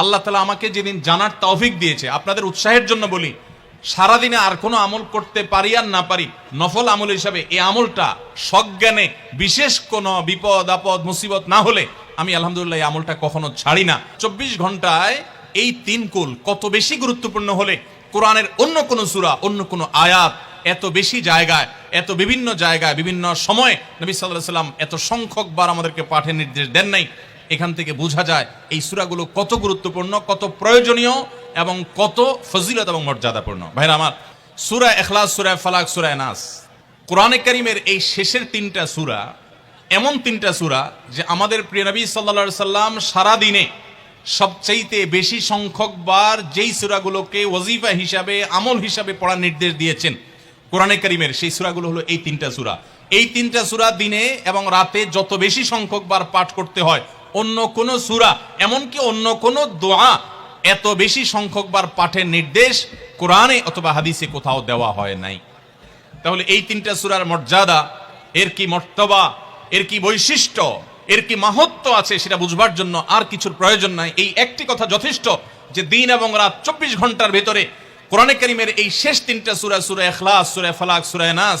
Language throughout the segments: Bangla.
আল্লাহ তালা আমাকে যেদিন জানার তৌফিক দিয়েছে, আপনাদের উৎসাহের জন্য বলি, সারাদিনে আর কোনো আমল করতে পারি আর না পারি, নফল আমল হিসাবে এই আমলটা সজ্ঞানে বিশেষ কোনো বিপদ, আপদ, মুসিবত না হলে আমি আলহামদুলিল্লাহ এই আমলটা কখনো ছাড়ি না। চব্বিশ ঘন্টায় এই তিন কুল কত বেশি গুরুত্বপূর্ণ হলে কোরআনের অন্য কোনো সূরা, অন্য কোনো আয়াত এত বেশি জায়গায়, এত বিভিন্ন জায়গায়, বিভিন্ন সময়ে নবী সাল্লাহ সাল্লাম এত সংখ্যক বার আমাদেরকে পাঠের নির্দেশ দেন নাই। এখান থেকে বোঝা যায় এই সূরাগুলো কত গুরুত্বপূর্ণ, কত প্রয়োজনীয় এবং কত ফজিলত এবং মর্যাদাপূর্ণ। ভাইরা আমার, সুরা এখলাস সূরা ফালাক, সূরা নাস কোরআনে কারিমের এই শেষের তিনটা সূরা এমন তিনটা সূরা যে আমাদের প্রিয় নবী সাল্লা সাল্লাম সারা দিনে সবচাইতে বেশি সংখ্যক বার যেই সূরাগুলোকে ওয়াজিফা হিসাবে, আমল হিসাবে পড়ার নির্দেশ দিয়েছেন কোরআনে কারিমের, সেই সূরাগুলো হলো এই তিনটা সূরা। এই তিনটা সূরা দিনে এবং রাতে যত বেশি সংখ্যক বার পাঠ করতে হয় অন্য কোন সূরা, এমনকি অন্য কোন দোয়া এত বেশি সংখ্যকবার পাঠের নির্দেশ কোরআনে অথবা হাদিসে কোথাও দেওয়া হয় নাই। তাহলে এই তিনটা সুরার মর্যাদা, এর কি মর্তবা, এর কি বৈশিষ্ট্য, এর কি মাহাত্ম আছে সেটা বুঝবার জন্য আর কিছুর প্রয়োজন নাই। এই একটি কথা যথেষ্ট যে দিন এবং রাত চব্বিশ ঘণ্টার ভেতরে কোরআনে কারিমের এই শেষ তিনটা সূরা সূরা এখলাস সূরা ফালাক, সূরা নাস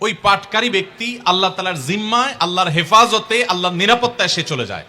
ওই পাটকারী ব্যক্তি আল্লাহ তালার জিম্মায় আল্লাহর হেফাজতে আল্লাহর নিরাপত্তায় সে চলে যায়।